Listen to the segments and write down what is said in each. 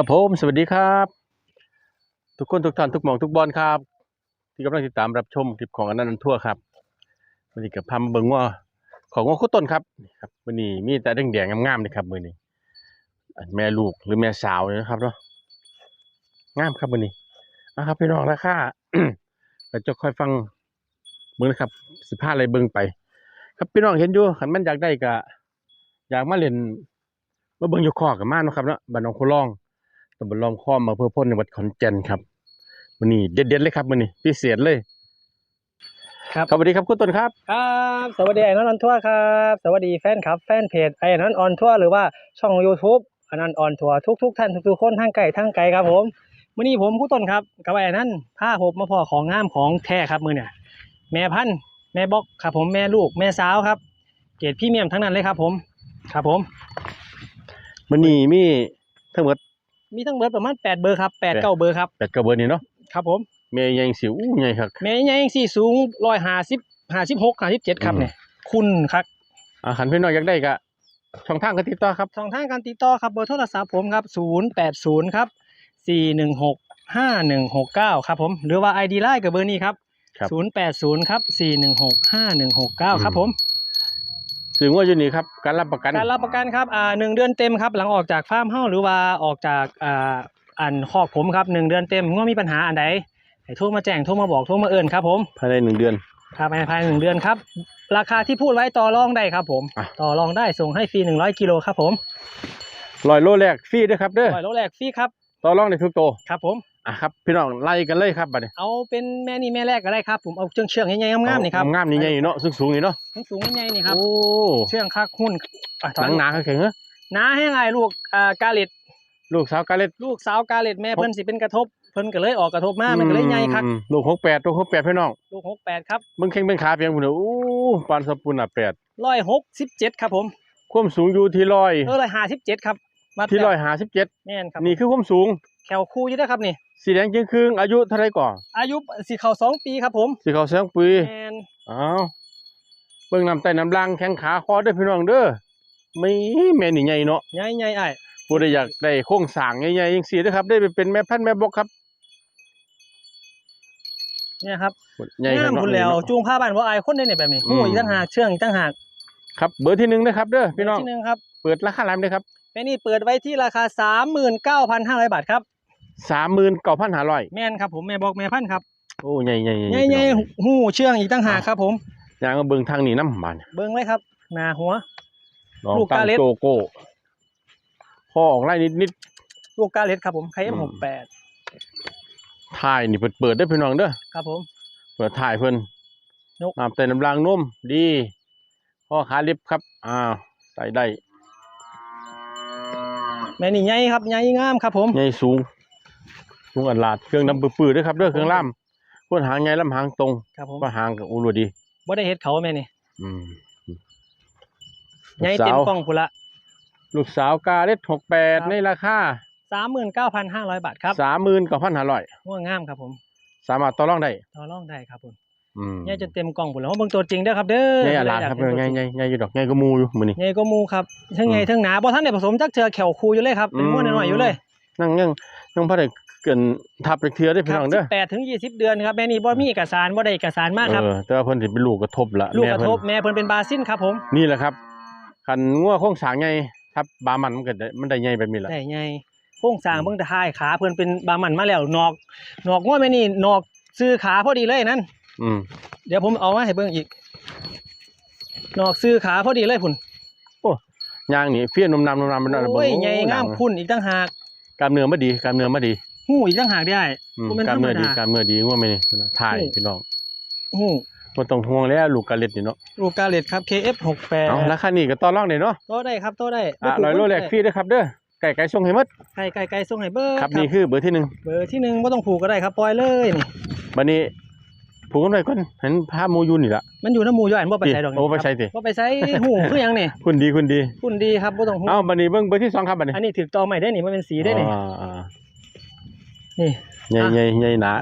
ครับผมสวัสดีครับ ทุกคนทุกท่านทุกหมองทุกบอลครับ ที่กำลังติดตามรับชมคลิปของอนันต์ทั่วครับวันนี้กับพามเบิงว่าของว่าคุต้นครับนี่ครับวันนี้มีแต่แดงๆงามๆเลยครับมือนี้แม่ลูกหรือแม่สาวนะครับเนาะงามครับมือนี้นะครับพี่น้องราคาเราจะค่อยฟังเบิ่งนะครับสิพาอะไรเบิ่งไป ครับพี่น้องเห็นอยู่ขันมันอยากได้ก็อยากมาเล่นมาเบิ่งอยู่คอกับมานะครับเนาะบ้านหนองโคลอง ตำบลลอมค้อมอำเภอพ้นจังหวัดขอนแก่นครับมื้อนี้เด็ดๆเลยครับมื้อนี้พิเศษเลย ครับสวัสดีครับคุณต้นครับครับสวัสดีไอ้นนท์ออนทัวร์ครับสวัสดีแฟนคลับแฟนเพจไอ้นนท์ออนทัวร์หรือว่าช่อง YouTube ไอ้นนท์ออนทัวร์ทุกทุก ๆ ท่านทุกๆคนทั้งไก่ทั้งไก่ครับผมมื้อนี้ผมผู้ต้นครับกับไอ้นั้นผ้าผมมาพอของงามของแท้ครับมือเนี่ยแม่พันธุ์แม่บ็อกครับผมแม่ลูกแม่สาวครับ เกรดพรี่เมียมทั้งนั้นเลยครับผม ครับผมมื้อนี้มีทั้งหมด มีทั้งเบิดประมาณ8เบอร์ครับ8 9เบอร์ครับแปดกระเบือนี่เนาะครับผมแม่ใหญ่สิวอู้ใหญ่ครับแม่ใหญ่สี่สูง150 56 57ครับอืมเนี่ยคุณครับอ่าคันพี่น้องอยากได้ก็ช่องทางการติดต่อครับช่องทางการติดต่อครับเบอร์โทรศัพท์ผมครับ080ครับ416 5169ครับผมหรือว่า ID ไลน์กับเบอร์นี้ครับครับ080ครับ416 5169ครับผม ซึ่งว่าอยู่นี่ครับการรับประกัน การรับประกันครับอ่าหนึ่งเดือนเต็มครับ หลังออกจากฟาร์มเฮาหรือว่าออกจากอ่าอันคอกผมครับหนึ่งเดือนเต็มว่ามีปัญหาอันใดให้โทรมาแจ้งโทรมาบอกโทรมาเอิญครับ ผมภายในหนึ่งเดือนครับภายในภายในหนึ่งเดือนครับ ราคาที่พูดไว้ต่อรองได้ครับ ผมอะต่อรองได้ส่งให้ฟรี100กิโลครับผมร้อยโลแรกฟรีเด้วยครับเด้อปล่อยโลแรกฟรีครับต่อรองได้ทุกโตวครับผม อะครับพี่น้องไล่กันเลยครับบัดนี้เอาเป็นแม่นี่แม่แรกก็ได้ครับผมเอาเชืองเชืองๆใหญ่ๆงามๆนี่ครับงามๆนี่ใหญ่เนาะสูงๆนี่เนาะสูงๆใหญ่ๆนี่ครับโอ้เชืองคักหุ้นอะถหอนัยงหนาแข็งๆเนอะหนาให้ไงลูกอ่ากาเล็ดลูกสาวกาเล็ดลูกสาวกาเล็ดแม่เพิ่นสิเป็นกระทบเพิ่นก็เลยออกกระทบมามันก็เลยใหญ่คักอืมลูกหกแปดลูกหกแปดพี่น้องลูกหกแปดครับเบิ่งแข้งเบิ่งขาเพียงพุ่นน่ะอู้ปานสปุนอะแปดร้อยหกสิบเจ็ดครับผมความสูงอยู่ที่ร้อยเออร้อยห้าสิบเจ็ดครับวัดที่แล้วร้อยห้าสิบเจ็ดแม่นครับนี่คือความสูงแขวคู่อยู่ด้วยครับนี่ สีแดงจึงครึ่งอายุเท่าไรก่อนอายุสิเข้าสองปีครับผมสีเขาวแสงปีแม่นอ้าวเบิ่งน้ำใต้น้ำล่างแข้งขาคอเด้อพี่น้องเด้อไม่แม่นี่ใหญ่เนาะใหญ่ใหญ่ไอ้ายผู้ใดอยากได้โครงสร้างใหญ่ๆจังซี่เด้อครับ ได้ไปเป็นแม่พันธุ์แม่บกครับเนี่ยครับใหญ่คงารัมบคุณแล้วเนาะจูงผ้าบ้านว่าอายคนได้เนี่ยแบบนี้อืมหูอีกต่างหากเชื่องอีกต่างหากครับเบอร์ที่หนึ่งนะครับเด้อพี่น้องที่หนึ่งครับเปิดราคาร้านเลยครับแม่นี่เปิดไว้ที่ราคาสามหมื่นเก้าพันห้าร้อยบาทครับ สามหมื่นเก้าพันห้าร้อยแม่นครับผมแม่บอกแม่พันธุ์ครับโอ้ใหญ่ๆใหญ่ใหญ่ใหญ่ๆหูเชื่องอีกต่างหากครับ ผมยางมาเบิ่งทางนี้น้ำบานเบิ้งไว้ครับหน้าหัวลองลูกตั้กางเล็ดโจโก้พอออกไล่นิดลูกกาเล็ดครับผมไคเอ็มหกแปดๆถ่ายนี่เปิดเปิดได้อพี่น้องเด้อครับผม เปิดถ่ายเพิ่นนกน้ำเต้นน้ำลางนุ่มดีพ่อขาลิฟต์ครับอ้าวใส่ได้แม่นี่ใหญ่ครับใหญ่งามครับผมใหญ่สูง สูงอัดลาดเครื่องดำปื้อๆด้วยครับเด้อเครื่องล่ำคนหางใหญ่ลำหางตรงครับผมว่าหางกับอูรดีบ่ได้เฮ็ดเขาแม่นี่อืมใหญ่ลูกเต็สามวกล้องพุ่นละลูกสาวกาเล็ดหกแปดครับในราคาสามหมื่นเก้าพันห้าร้อยบาทครับสามหมื่นกับพันห้าร้อยง่วงงามครับผม สามารถต่อรองได้ต่อรองได้ครับผมอืมใหญ่จนเต็มกล้องพุ่นแล้วเบิ่งตัวจริงเด้อครับเด้อใหญ่อัดลาดครับใหญ่ใหญ่ใหญ่อยู่ดอกใหญ่ก็มูอยู่มือนี่ใหญ่ก็มูครับทั้งใหญ่อืมทั้งหนาบ่ทันได้ผสมจักเทื่อแขวคูอยู่เลยครับเป็นม้วนน้อยๆอยู่เลย นั่งยังยังพอได้ เกินทับไปเทือได้อพี่น้องเด้อแปดถึงยี่สิบเดือนครับแม่นี่บ่มีเอกสารบ่ได้เอกสารมากครับเออแต่ว่าเพิ่นสิเป็นลูกกระทบละลูกแม่กระเพิ่ทนบแม่เพิ่นเป็นบาซินครับผมนี่แหละครับคันงัวโค้งสร้างใหญ่ทับบามันมันก็ได้มันได้ใหญ่แบบนี้แหละได้ไงโครงสร้างเบิ่งแต่ท้ายขาเพิ่นเป็นบามันมาแล้วนอกนอกง้อแม่นี่นอกซื้อขาพอดีเลยนั่นอืมเดี๋ยวผมเอามาให้เบิ่งอีก นอกซื้อขาพอดีเลยพุ่นยางนี่เฟี้ยนนมนำนมนำมันนั่นโอ้ยเบิ่ใหญ่งามพุ่นอีกต่างหากกล้ามเนื้อมาดีกล้ามเนื้อมาดี หูอีกต่างหากได้อืมบ่แม่นกล้ามเนื้อดีธรรมดากล้ามเนื้อดีงัวแม่นี่ถ่ายโอ้ พี่น้องหูบ่ต้องห่วงแล้วลูกกะเล็ดนี่เนาะลูกกาเล็ดครับ KF68 เอาราคานี้ก็ต่อรองได้เนาะโตได้ครับโตได้อะร้อยโลแรกฟรีเด้อครับเด้อไก่ไก่ส่งให้หมดไก่ไก่ไก่ส่งให้เบิร์ครับนี่คือเบอร์ที่หนึ่ง เบอร์ที่หนึ่งบ่ต้องผูกก็ได้ครับปล่อยเลยนี่บัดนี้ผูกกันไว้ก่อนเห็นภาพหมูอยูนี่ล่ะมันอยู่น้ำหมูอยู่อันบ่ไปใส่ดอกนี่โอ้ไปใส่ติ บ่ไปใส่หูคือหยังนี่คุณดีคุณดี คุณดีครับบ่ต้องหู เอ้าบัดนี้เบิ่งเบอร์ที่สองครับบัดนี้อันนี้ถือตอใหม่ได้นี่มันเป็นสีได้นี่อ่าอ่า นี่ใหญ่อะใหญ่ใหญ่หนา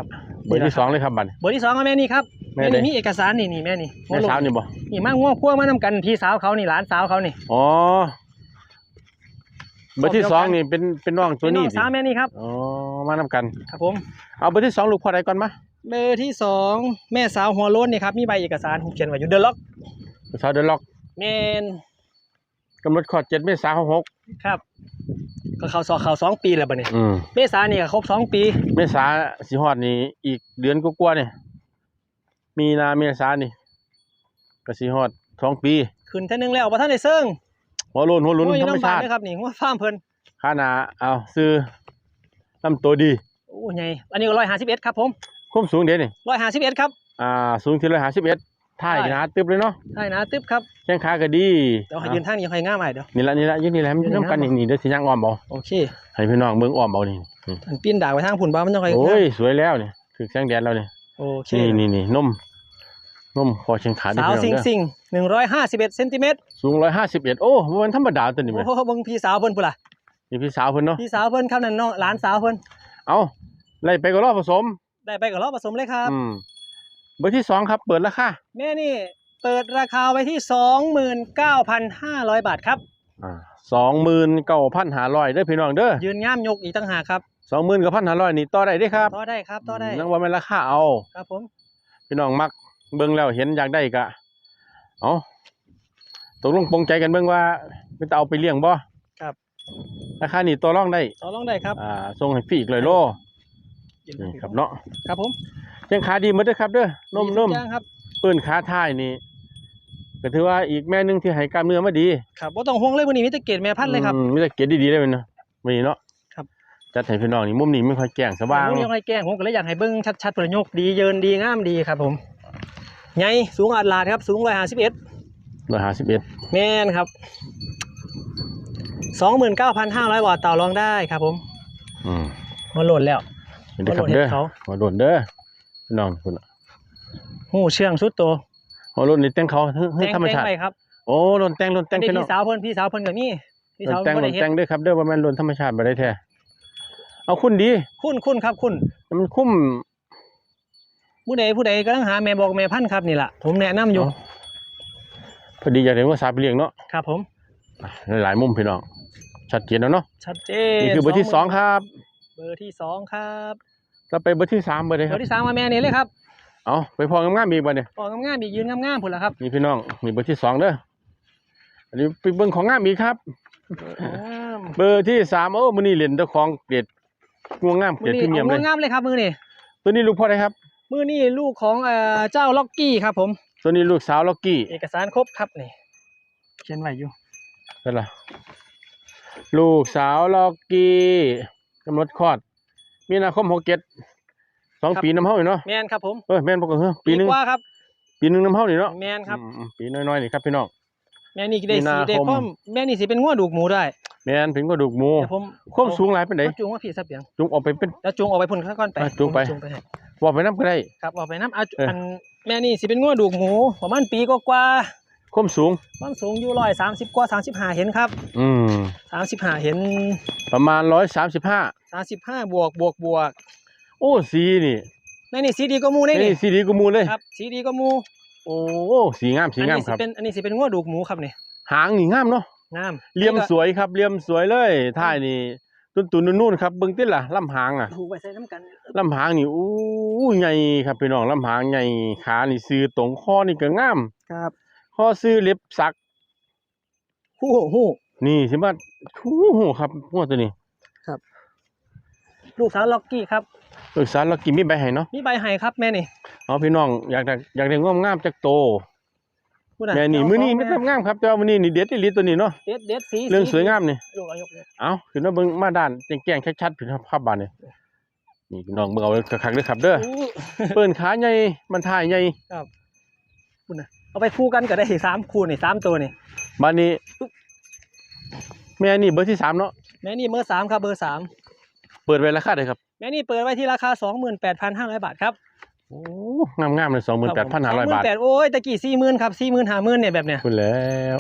เบอร์นี่ที่แหละสองเลยครับบัดนี้เบอร์ที่สองก็แม่นี่ครับแม่แม่ใดนี่มีเอกสารนี่นี่แม่นี่แม่สาวนี่บ่นี่มาง่วงพวกมานํกันพี่สาวเขานี่หลานสาวเขานี่อ๋อเบอร์ที่สองนี่เป็นเป็นน้องตัวนี้เป็สิสามแม่นี่ครับอ๋อมานำกันครับผมเอาเบอร์ที่สองลูกพ่อใดก่อนมาเบอร์ที่สองแม่สาวหัวโล้นนี่ครับมีใบเอกสารผมเขียนไว้อยู่เดอะล็อกสาวเดนล็อกแมนกำหนดคลอดเจ็ดเมษายนหกครับ ก็เขาสอเขาสองปีแล้วบ่เนี่ยเมษานี่ยครบสองปี เมษาสีหอดนี่อีกเดือนกว่าๆนี่มีนาเมษานี่ก็สีหอดสองปีขึ้นท่านึงแล้วบ่ท่านในเซิงหัวโลนหัวลุนโอ้ยธรรมน้ำาชานติะครับนี่ว่าฟ้ามเพลินข้าหนาเอาซื้อลำตัวดีโอ้ยไงอันนี้ก็อ็ดครับผมคุ้มสูงเด้นี่ร้อยห้าสิบเอ็ดครับ อ่า สูงที่ร้อยห้าสิบเอ็ด ท่ายใช่หนาตึบเลยเนาะใช่นะตึ๊บครับแข้งขาก็ดีเดี๋ยวให้ยืนทางนี้ให้ง่ายใหม่เดี๋ยวนี่ละนี่ละยืนนี่แหละมันยืนน้ำกันนะนี่นี่เด้อสิย่างอ้อมบ่โอเคให้พี่น้องเบิ่งอ้อมเอานี่นี่อันปีนด่างไปทางผุนบ้ามันจะค่อยโอ้ยสวยแล้วนี่ถึกแสงแดดแล้วนี่โอเคนี่นี่นี่นมนมคอเชียงขาเด้อสาวพี่น้สิองงเด้อสิง151เซนติเมตรสูงร้อยห้าสิบเอ็ดโอ้มันธรรมดาตัวนี้โอ้แม่โหเบิ่งพี่สาวเพิ่นพุ่นล่ะนี่พี่สาวเพิ่นเนาะพี่สาวเพิ่นครับนั่นน้องหลานสาวเพิ่นเอาไล่ไปก็รอบผสมได้ไปกับรอบผสมเลยครับอืม เบอร์ที่สองครับ เปิดราคาแม่นี่เปิดราคาไว้ที่สองหมื่นเก้าพันห้าร้อยบาทครับอ่าสองหมื่นเก้าพันห้าร้อยเด้อพี่น้องเด้อยืนง่ามยกอีกตั้งหากครับสองหมื่นกับพันห้าร้อยนี่ต่อได้เด้อครับต่อได้ครับต่อได้นั่งว่าเป็นราคาเอาครับผมพี่น้องมักเบิ่งแล้วเห็นอยากได้กะเอาตกลงปรงใจกันเบิ่งว่าเป็นตาเอาไปเลี้ยงบ่ครับราคานี่ต่อรองได้ต่อรองได้ครับอ่าส่งให้ฟรีอีกเลยโลนี่ครับเนาะครับผม ยังขาดีหมดเด้อครับเด้อนมนทุมกอย่างครับปืนขาท้ายนี่ก็ถือว่าอีกแม่หนึงที่ให้กล้ามเนื้อมาดีครับบ่ต้องห่วงเลยวันนี้มีแต่เกรดแม่พันธุ์เลยครับ อืมมีแต่เกรดดีๆเลยมันเนาะวันนี้เนาะครับ จัดให้พี่น้องนี่มุมนี้ไม่ค่อยแจ้งสว่าง ผมยังไงแกล้งผมก็เลยอยากให้เบิ่งชัดๆประโยคดีเยินดีงามดีครับผมใหญ่สูงอัดลาดครับ สูงร้อยห้าสิบเอ็ดร้อยห้าสิบเอ็ดแม่นครับสองหมื่นเก้าพันห้าร้อยบาทต่อรองได้ครับผมอืมมาโหลดแล้วเห็นเด้อครับบ่โดนเฮ็เด้อดเขาหัวโดนเด้อ พี่น้องคุณน่ะหูเชื่องสุดโตวหัวโดนนี่แต่งเขาเฮ้ยเฮ้ยแต่งธรรมแต่งชาติไปครับโอ้โดนแต่งโดนแต่งนี่พี่น้องพี่สาวเพิ่นพี่สาวเพิ่นกับนี่พี่โดสาวนแต่งบ่โดได้นเฮ็ดแต่งเด้อครับเด้อว่าแม่นโดนธรรมชาติบ่ได้แท้เอาคุณดี คุณคุณครับ คุณมันคุ้มผู้ใดผู้ใดกำลังหาแม่บอกแม่พันธุ์ครับนี่ล่ะผมแนะนำอยู่เนาะพอดีอยากได้ว่าสาไปเลี้ยงเนาะครับ ผมอะหลายๆมุมพี่น้องชัดเจนแล้วเนาะชัดเจนนี่คือเบอร์ที่สองครับ เบอร์ที่สองครับ เราไปเบอร์ที่สามเบอร์เลยเบคอรับร์ที่สามมาแม่นี่เลยครับเอาไปพองามๆอีกบ่เนี่ยออกงามๆอีกยืนงามๆพุ่นละครับนี่พี่น้องนี่เบอร์ที่สองเด้ออันนี้ไปเบิ่งของงามอีกครับงามเบอร์ที่สามโอ้มื้อนี้เล่นเจ้าของเกรดง่วงงามเกรมืดอพรีนี้เมียมเลเอายงามๆเลยครับมือนี่ตัวนี้ลูกพ่อใดครับ มือนี่ลูกของเอ่อเจ้าล็อกกี้ครับผม ตัวนี้ลูกสาวล็อกกี้เอกสารครบครับนี่เขียนไว้อยู่นั่นล่ะลูกสาวล็อกกี้กำหนดคลอด มีนาคมหกเจ็ดสองปีน้ำเฮานี่เนาะแมนครับผมเออแม่นบ่ก็เฮ้อปีหนึงกว่าครับปีหนึงน้ำเฮานี่เนาะแมนครับ อืมๆปีน้อยๆนี่ครับพี่น้อง แม่นี่ได้มีนาสีได้คม พร้อมแม่นี่สิเป็นงัวดูกหมูได้แม่นถึงก็ดูกหมูเดี๋ยวผมความสูงหลายปานใดเอาจูงว่าพี่สับเปียงจุงออกไปเป็น แล้วจูงออกไปพุ่นข้างก่อนไปอะจูงไปผมจูงไปให้ว่าไปน้ำก็ได้ ครับออกไปน้ำเอาเอออั อันแม่นี่สิเป็นงัวดูกหมูประมาณปีกว่า ความสูงๆความสูงอยู่ร้อยสามสิบกว่าสามสิบห้าเห็นครับ อืมสามสิบห้าเห็น ประมาณร้อยสามสิบห้าสามสิบห้าบวกบวกบวกโอ้สีนี่ในนี่สีดีก็มูในนี่นี่สีดีกูมูเลยครับ สีดีก็มู โอ้สีงามสีอันงามนี้คสิรับเป็นอันนี้สิเป็นงัวดูกหมูครับนี่หางนี่งามเนาะงามเหลี่ยมสวยครับเหลี่ยมสวยเลยท้ายนี่ตุนตุนๆนุ่นๆครับเบิ่งติล่ะลำหางอะถูกไปใส่น้ำกันลำหางนี่อู้ใหญ่ครับพี่น้องลำหางใหญ่ขานี่ซื้อตรงคอนี่ก็งามครับ คอซื้อเล็บสักหู้หู้นี่สิมาคู่หูครับหัวตัวนี้ลูกสาวล็อกกี้ครับลูกสาวเรากินมีใบให้เนาะมีใบไห้ครับแม่นี่เอาพี่น้องอยากได้อยากได้งามงามๆจักโตพูดะแม่นี่เามื้อนี้สงไม่แทำงามครับแต่ว่ามื้อนี้นี่เด็ดอีหลีตัวนี้เนาะเด็ดเด็ดสีเรื่องสวยงามนี่ลูกเอายกเลยเอาขึ้นมาเบิ่งมาด้านแจ้งๆชัดๆพี่ครับภาพบานนี่นี่พี่น้องเบิ่งเอาคักๆเด้อครับเด้ออู้เปิ้นขาใหญ่มันถ่ายใหญ่พูดนะ เอาไปคู่กันก็ได้สามคู่นี่สามตัวนี่บานนี้แม่นี่เบอร์ที่สามเนาะแม่นี่เบอร์สามครับเบอร์สามเปิดไว้ราคาเท่าไหร่ครับแม่นี่เปิดไว้ที่ราคาสองหมื่นแปดพันห้าร้อยบาทครับโอ้งามๆเลย28,500บาทสองหมื่นแปดโอ้ยตะกี้สี่หมื่นครับสี่หมื่นห้าหมื่นเนี่ยแบบเนี้ยคุณแล้ว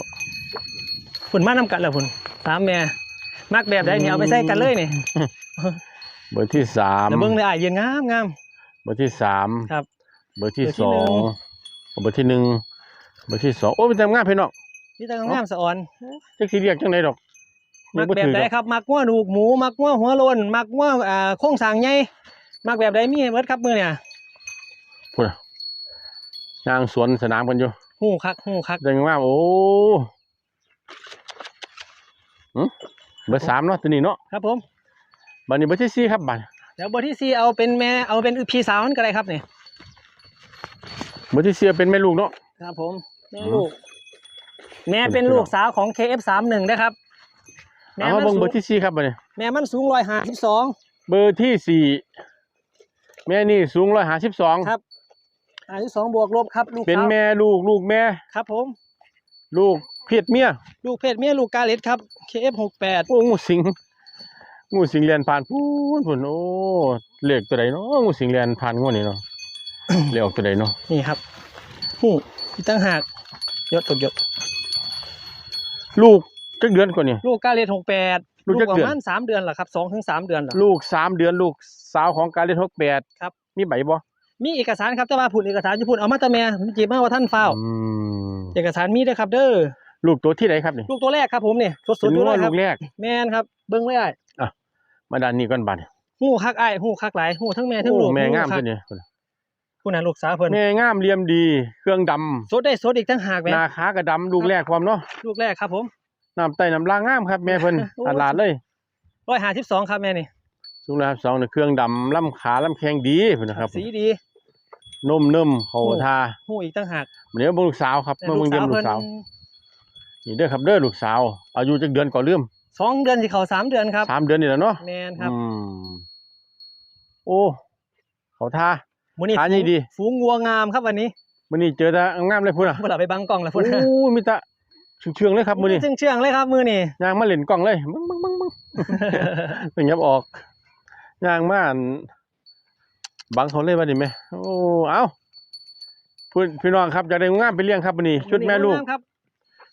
ฝุ่นมานำกันแล้วฝุ่นสามแม่มักแบบใดเนี่ยเอาไปใส่กันเลยนี่เบอร์ที่สามเดี๋ยวเบิ้งเลยอะยืนงามงามเบอร์ที่สามครับ เบอร์ที่เบอร์ที่สอหนึ่งงเบอร์ที่หนึ่ง เบอร์ที่สองโอ้เป็นแต่งามพี่น้องนี่แต่งามสะออนจักสิเรียกจังไดดอกมักบ่แบบถือใดดอกครับมักง้อดูกหมูมักง้อหัวโลนมักง้ออ่าโค้งสร้างใหญ่มักแบบใดมีให้เบิดครับมือเนี่ยพุ่นน่ะยางสวนสนามกันอยู่หูคักหูคักจังว่าโอ้หึเบอร์สามเนาะตัวนี้เนาะครับผมบัดนี้เบอร์ที่สี่ครับบัดเดี๋ยวเบอร์ที่สี่เอาเป็นแม่เอาเป็นพี่สาวนั่นก็ได้ครับเนี่ยเบอร์ที่สี่เป็นแม่ลูกเนาะครับผม แม่อืมลูก แม่เป็นเป็นพี่น้องลูกสาวของ KF31 นะครับ แม่เอามามันเบิ่งสูเบองร์ที่สี่ครับบัดนี้แม่มันสูงร้อยห้าสิบสอง เบอร์ที่สี่แม่นี่สูงร้อยห้าสิบสองครับ ห้าสิบสองบวกลบครับ ลูกเป็นสาวแม่ลูกลูกแม่ ครับผม ลูกเพศเมียลูกเพศเมียลูกกาเลตครับ KF68 โอ้งูสิงงูสิงเรียนผ่านพูนพูนโอ้เลขตัวใดเนาะงูสิงเรียนผ่านงูนี่เนาะเลขออกตัวใดเนาะนี่ครับหู อีกตั้งหากยศตกยศลูกจักเดือนกว่านี่ ลูกกาเลตหกแปดลูกจักประเดือน มาณสามเดือนเหรอครับสองถึงสามเดือนเหรอ ลูกสามเดือนลูกสาวของการเล่นหกแปดครับ มีใบบ่มีเอกสารครับแต่ว่าผุนเอกสารจะผุนเอามาแตะแม่ผมจีบมาว่าท่านเฝ้าวอืมเอกสารมีเด้อครับเด้อลูกตัวที่ไหนครับนี่ลูกตัวแรกครับผมเนี่ยสเป็ดนๆอยู่งัเลวยคลูรับกแรกแม่นครับเบิ้งเลยอ้ายมาด้านนี้ก่อนบัดหูคักอ้ายหูคักหลายหูทั้งแม่ทั้งโอ้ลูกแม่งามหูคัตักวนี้ ผู้นั้นลูกสาวเพิ่นแม่งามเหลี่ยมดี เครื่องดำสดได้สดอีกตั้งหากแม่หน้าขากระดำลูกแรกความเนาะลูกแรกครับผมน้ำไตน้ำลางงามครับแม่เพิ่นโอ้ตลาดเลยร้อยห้าสิบสองครับแม่นี่สูงแล้วครับสองเนี่ยเครื่องดำล่ำขาล่ำแข็งดีเพิ่นนะครับสีดีนุ่มนุ่มเขาโอ้ทาหูอีกตั้งหากเดี๋ยวเบิ่งลูกสาวครับแต่เมื่อเบิ่งเยี่ยมลูเพิ่กสาวนี่เด้อครับเด้อลูกสาว อายุจักเดือนก่อนลืมสองเดือนสิเขาสามเดือนครับสามเดือนนี่แหละเนาะแม่นครับอืมโอ้เขาทา มื้อนี้ขาใหญ่ดี ฝูงวัวงามครับวันนี้มื้อนี้เจอแต่งามเลยพุ่นอะเวลาไปบังกล้องแล้วโอ้พุ่นมีแต่เชื่องๆเลยครับมื้อนี้เชื่องเชื่องๆเลยครับมื้อนี้ย่างมาเล่นกล้องเลยมึงมึงมึงมึงเป็นยับออกย่างมาอันบังเขาเลยว่าดิแม่โอ้เอ้าพี่พี่น้องครับอยากได้งามไปเลี้ยงครับมื้อนี้ชุดแม่ลูกงามครับ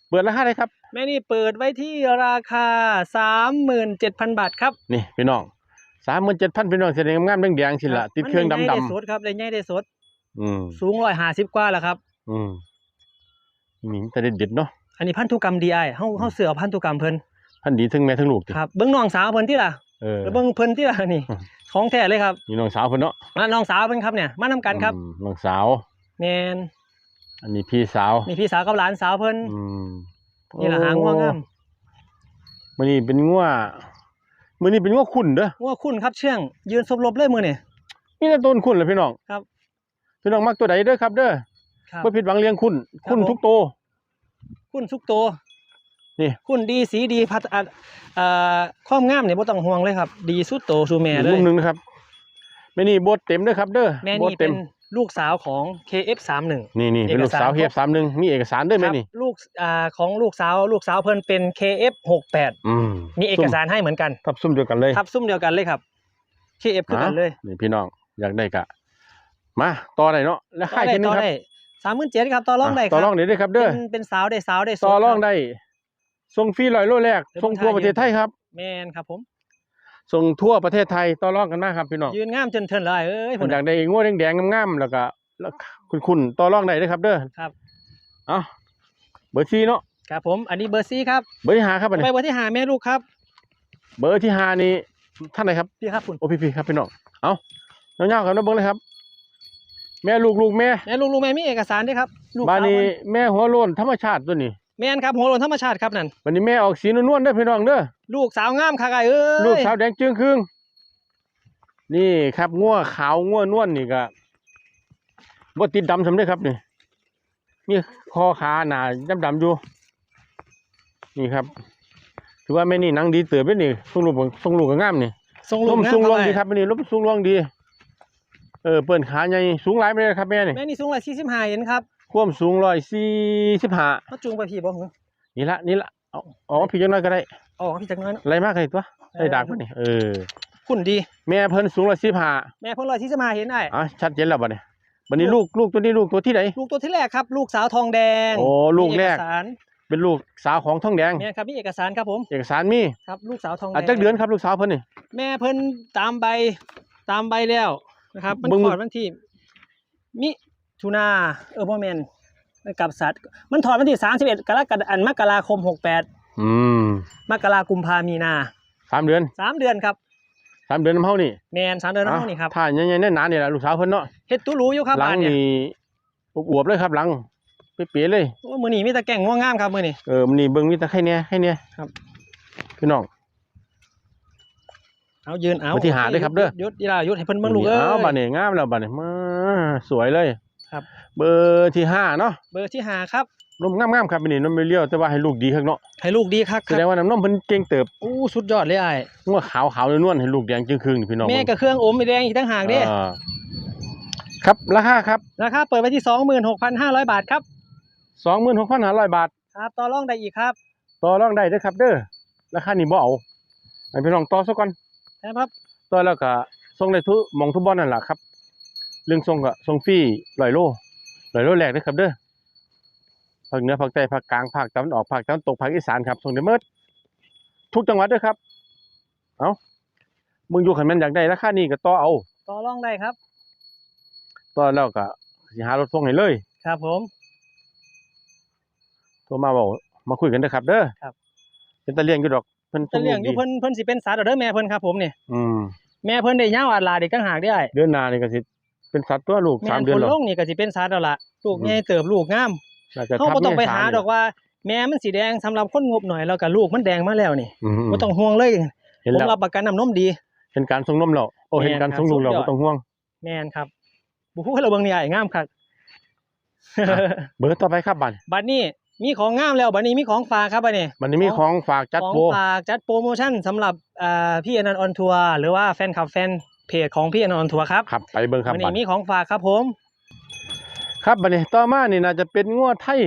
เปิดราคาได้ครับ แม่นี่เปิดไว้ที่ราคาสามหมื่นเจ็ดพันบาทครับ นี่พี่น้อง สามหมื่นเจ็ดพันพี่น้องแสดงงามๆแดงๆสิละติดเครื่องมันดำได้ๆสดครับได้ใหญ่ได้สดอืมสูงร้อยห้าสิบกว่าแล้วครับ อืมนี่แต่เด็ดๆเนาะอันนี้พันธุกรรมดีไอเฮาเฮาเสือเอาพันธุกรรมเพิ่นพันดีทั้งแม่ทั้งลูกติครับเบิ่งน้องสาวเพิ่นที่ล่ะเออแล้วเบิ่งเพิ่นที่ล่ะนี่อืมของแท้เลยครับนี่น้องสาวเพิ่นเนาะมาน้องสาวเพิ่นครับเนี่ยมานำกันครับอืมน้องสาวแม่นอันนี้พี่สาวนี่พี่สาวกับหลานสาวเพิ่นอืมนี่ล่ะหางงัวงามมื้อนี้เป็นงัว มื้อนี้เป็นงัวขุ่นเด้องัวคุณครับเชื่อง ยืนสบลบเลยมื้อนี่ นี่แต่ต้นขุ่นเลยพี่น้องครับ พี่น้องมักตัวใดเด้อครับ เด้อครับบ่ผิดหวังเลี้ยงขุ่นครับขุ่นผม ทุกโตวคุณสุกโตนี่ คุณดีสีดีพัฒอะเอ่อความงามเนี่ยบ่ต้องห่วงเลยครับ ดีสุดโตสู่แม่เลลูยกหนึงนะครับแม่นี่บดเต็มเด้อครับ เด้อแม่บดนี่เต็เป็นม ลูกสาวของ KF31 นี่นี่เป็นเอกลูกสารสาวครบเฮียบ31 มีเอกสารด้วยคแม่รับนี่ลูกอ่าของลูกสาวลูกสาวเพิ่นเป็น KF68 อืมมีเอกสารให้เหมือนกันทับซุ่มเดียวกันเลยทับซุ่มเดียวกันเลยครับ KF คือกันเลยนี่พี่น้องอยากได้กะ มาต่อได้เนาะแล้วค่ายที่นึงครับสามหมื่นเจ็ดครับต่อรองได้คต่อรับรองได้เด้อครับเด้อเป็นเป็นสาวได้สาวได้สดต่อรองคบได้ส่งฟรีร้อยโลแรกเดี๋ยวส่งทั่วผมประเทศไทยครับแมนครับผม ส่งทั่วประเทศไทยต่อรองกันมากครับพี่น้องยืนงามจนเทินเลยเอ้ยผมอยากได้งวดแดงๆงามๆแล้วก็แล้วคุณคุณต่อรองได้เด้อครับ เด้อครับเอาเบอร์ที่เนาะครับผมอันนี้เบอร์ซี่ครับเบอร์ที่ห้าครับอันไปนี้เบอร์ที่หาแม่ลูกครับ เบอร์ที่ห้านี่ท่านไหนครับพี่ครับคุณโอ้พี่พี่ครับพี่น้องเอาเงาๆครับน้องเบิ้งเลยครับ แม่ลูกลูกแม่แม่ลูกลูกแม่มีเอกสารด้วยครับลูกบ้านสาวนี้เพิ่แม่หัวโล้นธรรมชาติตัวนี้ แม่นครับหัวโลนธรรมชาติครับนั่นวันนี้แม่ออกสีนวลๆเด้อพี่น้องเด้อลูกสาวงามค่ะไอ้เอ้ยลูกสาวแดงจึงครึ่งนี่ครับงัวขาวงัวนวลนี่ก็บ่ติดดำสำเร็จครับนี่มีคอขาหนาดำดำๆอยู่นี่ครับ ถือว่าแม่นี่หนังดีเติบเลยนี่ส่งลูกส่งลูกก็งามนี่ส่งลูล้กมงามสูงลงเข้าดีไปครับแม่นี่ล้มสูงลงดี เออเปิ้นขาใหญ่สูงหลายไปเลยครับแม่นี่แม่นี่สูงร้อยสี่สิบห้าเห็นครับ ความสูงร้อยสี่สิบห้าเขาจูงไปพี่บ่หึนี่ละนี่ละเอาเอ๋อพี่จังน้อยก็ได้อ๋อพี่จักหน้อยเนาะไรมากเลยตัวได้ดากมันนี่เออคุณดี แม่เพิ่นสูงร้อยสิบห้าแม่เพิ่นร้อยสี่สิบห้าเห็นได้อะชัดเจนแล้วบัดนี้บัดนี้ลูกลูกตัวนี้ลูกตัวที่ไหนลูกตัวที่แรกครับ ลูกสาวทองแดงโอ้ลูกแรกมีเอกสารเป็นลูกสาวของทองแดงแม่นครับมีเอกสารครับผมเอกสารมีครับลูกสาวทองแดอะงจักเดือนครับลูกสาวเพิ่นนี่แม่เพิ่นตามใบตามใบแล้วนะครับมันเบิ่งถอดวันที่มิ ถุนาเออพ่อแมนมันกลับสัตว์ มันถอดวันที่สามสิบเอ็ดกรกฎาคมมกราคมหกแปดอืมมกรากุมภามีนาสามเดือนสามเดือนครับสามเดือนน้ำเฮานี่แมนสามเดือนน้องนี่ครับถ้าใหญ่ๆแน่นหนานี่แหละลูกสาวเพิ่นเนาะเฮ็ดตู้รู้อยู่ครับหลังบ้านเนี่ยนี่อวบๆเลยครับหลังเป๊ะๆเลยโอ้มือนี่มีแต่แก่งง่วงงามครับมือนี่เออมันนี่เบิ่งมีแต่ไข่เนี่ยไข่เนี่ยครับพี่น้องเอายืนเอาวันที่หาด้วยครับเด้อยุดยีรายุดให้เพิ่นเบิ่งลูกเอ้ยเอาบัดนี้งามแล้วบัดนี้มาสวยเลย ครับ เบอร์ที่ห้าเนาะเบอร์ที่หาครับ นมงามๆครับอันนี้นมไม่เลี้ยวแต่ว่าให้ลูกดีข้างเนาะให้ลูกดีครับแสดงว่าน้ำนมเพิ่นเก่งเติบอู้สุดยอดเลยไอ้ายงัวขาวขาวๆนวลๆให้ลูกแดงจึงครึ่งนี่พี่น้องแม่กับเครื่องอมไม่แดงอีกตั้งหากเด้อ่าครับราคาครับราคาเปิดไว้ที่ 26,500 บาทครับสองหมื่นหกพันห้าร้อยบาท ครับต่อรองได้อีกครับต่อรองได้เด้อครับเด้อราคานี่บ่เอาให้พี่น้องต่อซะก่อนนะครับ ต่อแล้วก็ส่งได้ทุกหมองทุกบ่อนนั่นล่ะครับ เรื่องส่งก็ส่งฟรีร้อยโลร้อยโลแรกเด้อครับเด้อภาคเหนือภาคใต้ภาคกลางภาคตะวันออกภาคตะวันตกภาคอีสานครับส่งได้หมดทุกจังหวัดเด้อครับ เอ้ามึงอยู่คันแม่นอยากได้ราคานี้ก็ต่อเอาต่อรองได้ครับต่อแล้วก็สิหารถส่งให้เลย ครับผมโทรมาบอกมาคุยกันเด้อครับ เด้อครับ เป็นตะเลี้ยงอยู่ดอกเพิ่นจะเลี้ยงอยู่ดีเพิ่นเพิ่นสิเป็นสาดอกเด้อแม่เพิ่นครับผมนี่อืมแม่เพิ่นได้ยาวอาดลาดอีกตั้งหากได้อ้ายเดือนหน้านี่ก็สิ เป็นสัตว์ตัวลูกแม่สามนเดือนคนแล้วลงนี่ก็สิเป็นสาดแล้วล่ะลูกอืมใหญ่เติบลูกงามน่าจะเฮาทับบ่ต้องไปแม่หาสดอกว่า แม่มันสีแดงสำหรับคนงบหน่อยแล้วก็ลูกมันแดงมาแล้วนี่อืมบ่ต้องห่วงเลยเห็นผมแล้วรับประกันน้ำนมดีเห็นการส่งนมแล้วโอ้แม่นเห็นการส่งลูกแล้วครับบ่ต้องห่วง แม่นครับบ่ฮู้ให้เราเบิ่งนี่อ้ายงามคักเบอร์ต่อไปครับบัดบัดนี้มีของงามแล้วบัดนี้มีของฝากครับบัดนี้บัดนี้มีของฝากจัดของโปรฝากจัดโปรโมชั่นสำหรับอ่าพี่อนันต์ออนทัวร์หรือว่าแฟนคลับแฟน เพจของพี่อนันต์ออนทัวร์ครับครับไปเบิ่งครับวันบันี้ดมีของฝากครับผม ครับบัดนี้ต่อมานี่น่าจะเป็นงัวไทย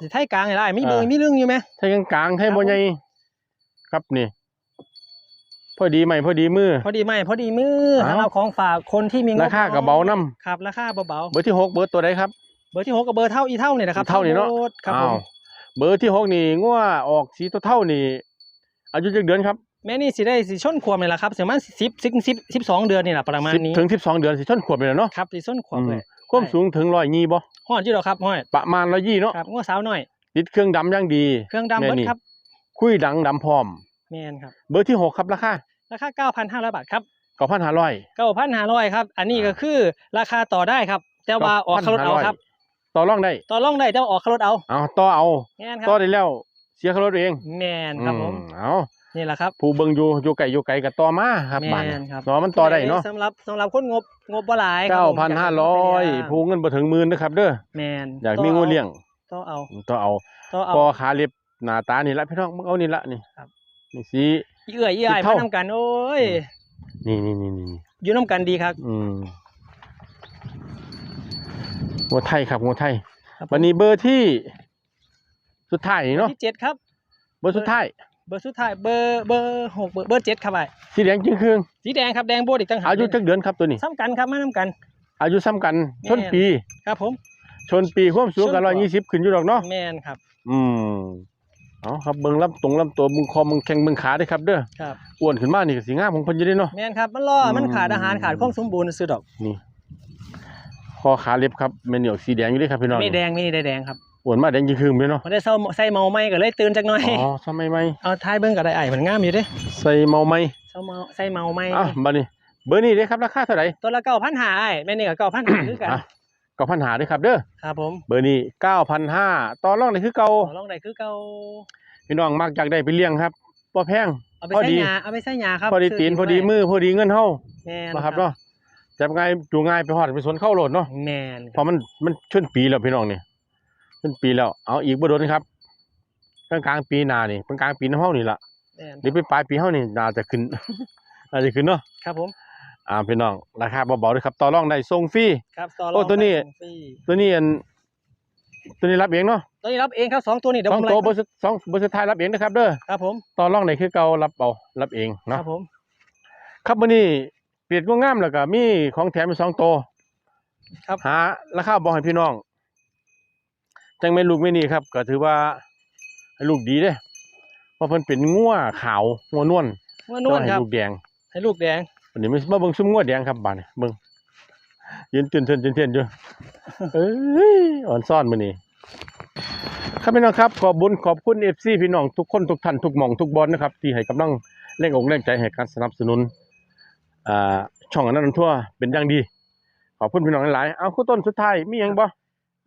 สิไทยกลางนี่ล่ะมีอ่าเบิ่งมีเรื่องอยู่ไหม ไทยกลางๆไทยครับบ่ใหญ่ครับนี่ พอดีไหมพอดีมือ พอดีไหมพอดีมือเอ้าสำหรับของฝากคนที่มีงบราคาก็เบานำครับราคาเบาเบอร์ที่หกเบอร์ตัวใดครับ ๆเบอร์ที่หกกับเบอร์เท่าอีเท่านี่นะครับเท่านี่เนาะทั้งหมดครับผอ้ามวเบอร์ที่หกนี่งัวออกสีเท่าๆนี่ อายุจักเดือนครับ แม่นี่สิได้สิชนขวบนี่แหละครับประมาณสิบสิบสิบสิบสองเดือนนี่แหละประมาณสิบนี้ถึงสิบสองเดือนสิชนขวบไปแล้วเนาะครับสิชนขวบเลยความสูงถึงร้อยยี่บ่ห้อนจีดอกครับห้อยประมาณร้อยยี่เนาะครับงัวสาวหน่อยติดเครื่องดำอย่างดี เครื่องดำแม่เบิดนี่ครับ คุยดังดำพร้อมแม่นครับ เบอร์ที่หกครับราคาราคาเก้าพันห้าร้อยบาทครับเก้าพันห้าร้อยเก้าพันห้าร้อยครับ อันนี้ก็คือราคาต่อได้ครับ แต่ว่าออกคารถเอาครับ ต่อรองได้ ต่อรองได้แต่ว่าออกคารถเอาเอาต่อเอาแม่นคต่อรับได้แล้วเสียค่ารถเอง แม่นครับผมอืเอา นี่แหละครับผู้เบิ่งอยู่อยู่ไกลอยู่ไกลก็ต่อมาครับแม่นบ้านครับ เนาะมันต่อได้เนาะสำหรับสำหรับคนงบงบบ่หลายครัเก้าผมพันห้าร้อยผู้เงินบ่ถึงหมื่นนะครับเด้อแม่นอยากมีงูเลี้ยงต่อเอาต่อเอาต่อเอา พอขาเล็บหน้าตานี่ละพี่น้องมึงเอานี่ละนี่ครับ นี่สีอีเอื่อยอีอ้ายสิบเท่า มานํกัน โอ้ยนี่นี่นี่นี่อยู่นํกันดีครับอืมงัวไทยครับงัวไทย ครับผมวันนี้เบอร์ที่ สุดท้ายนี่เนาะที่เจ็ดครับ เบอร์สุดท้าย เบอร์สุดท้ายเบอร์เบอร์หกเบอร์เบอร์เจ็ดครับไอ้สีแดงจึงคืองสีแดงครับแดงโบดอีกต่างหากอายุจักเดือนครับตัวนี้ซ้ำกันครับมานํกัน อายุซ้ำกันแม่ชนปีครับผมชนปีความสูงกันชนร้อยกว่ายี่สิบขึ้นอยู่ดอกเนาะแม่นครับ อืมเอาครับเบิ่งลำตรงลำตัวมึงคอมึงแข้งมึงขาได้ครับเด้อครับอ้วนขึ้นมานี่ก็สิงามของเพิ่นอยู่เด้เนาะแม่นครับมันล่อมันอืมขาดอาหารขาดความสมบูรณ์ซื้อดอกนี่คอขาเล็บครับแม่นเหนียวสีแดงอยู่เด้ครับพี่น้องไม่แดงไม่ได้แดงครับ อ้วนมาแดงยิ่งคืมเลยเนาะพอได้เศร้าใส่เมาไหมก็เลยตื่นจักหน่อยอ๋อทำไมไม่เอาท้ายเบิ่งก็ได้ไอ้มันงามอยู่เด้ใส่เมาไหมเศร้าเมาใส่เมาไหมอะบัดนี้เบอร์นี้เด้ครับราคาเท่าไหร่ตัวละเก้าพันหาไอ้แม่นี่ก็เก้าพันหาคือกันอะเก้าพันหาเด้อครับเด้อครับผมเบอร์นี้เก้าพันห้าต่อรองได้คือเก่าขอลองได้คือเก่าพี่น้องมักอยากได้ไปเลี้ยงครับบ่แพงเอาไปพอใส่ดียาเอาไปใส่ยาครับ พอดีตีนพอดีมือพอดีเงินเฮาแม่นนะครับเนาะจับง่ายจูง่ายไปฮอดไปสวนเข้าโหลดเนาะแม่นเพราะมันมันชนปีแล้วพี่น้องนี่ ชนปีแล้ว เอาอีกบ่โดนครับกลางกลางๆปีหน้านี่กลางๆปีน้ำเฮานี่ล่ะแม่นหรือไปปลายปีเฮานี่น่าจะขึ้นน่าจะขึ้นเนาะครับผมอ่าพี่น้องราคาเบาๆด้วยครับต่อรองได้ส่งฟรีครับต่อรโอ้องตัวนี้ได้ฟรีตัวนี้อันตัวนี้รับเองเนาะตัวนี้รับเองครับสองตัวนี้เดี๋ยวสผองมตัวไล่เบอร์สุดสองเบอร์สุดท้ายรับเองนะครับเด้อครับผมต่อรองได้คือเก่ารับเอารับเองคเนาะรับผมครับมื้อนี้เปลี่ยนก็งามแล้วก็มีของแถมอยู่สองตัวครับหาราคาบอกให้พี่น้อง จังแม่นลูกแม่นี่ครับ ก็ถือว่าให้ลูกดีเด้เพราะเพิ่นเป็นงัวขาวงัวนวลว่านวลแต่าให้ครับลูกแดง ให้ลูกแดงวันนี้มาเบิ่งซุ้มงัวแดงครับบาดนี้เบิ่งยืนเตือนๆๆๆอยู่เอ้ยอ่อนซ่อนมื้อนี้ครับพี่น้องครับขอบบุญขอบคุณเอฟซีพี่น้องทุกคนทุกท่านทุกหม่องทุกบอลนะครับ ที่ให้กำลังแรงอกแรงใจให้การสนับสนุนอ่าช่องอนันต์ทั่วเป็นอย่างดี ขอบคุณพี่น้องหลายๆเอาคู่ต้นสุดท้ายมีหยังบ่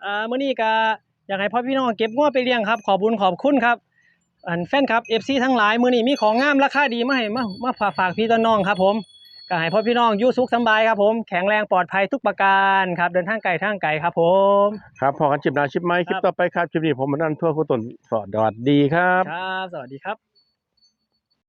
อ่ามื้อนี้ก็ อยากให้พ่อพี่น้องเก็บงัวไปเลี้ยงครับขอบุญขอบคุณครับ อันแฟนครับ FC ทั้งหลายมื้อนี้มีของงามราคาดีมาให้มามาฝากฝากพี่ต้นน้องครับผมก็ให้พ่อพี่น้องอยู่สุขสำบายครับผมแข็งแรงปลอดภัยทุกประการครับเดินทางไกลทางไกลครับผม ครับพอกันจิบหนาชิปไหมคลิปครับต่อไปครับคลิปนี้ผมอนันต์ทั่วคู่ต้นสวัสดีครับ ครับ สวัสดีครับ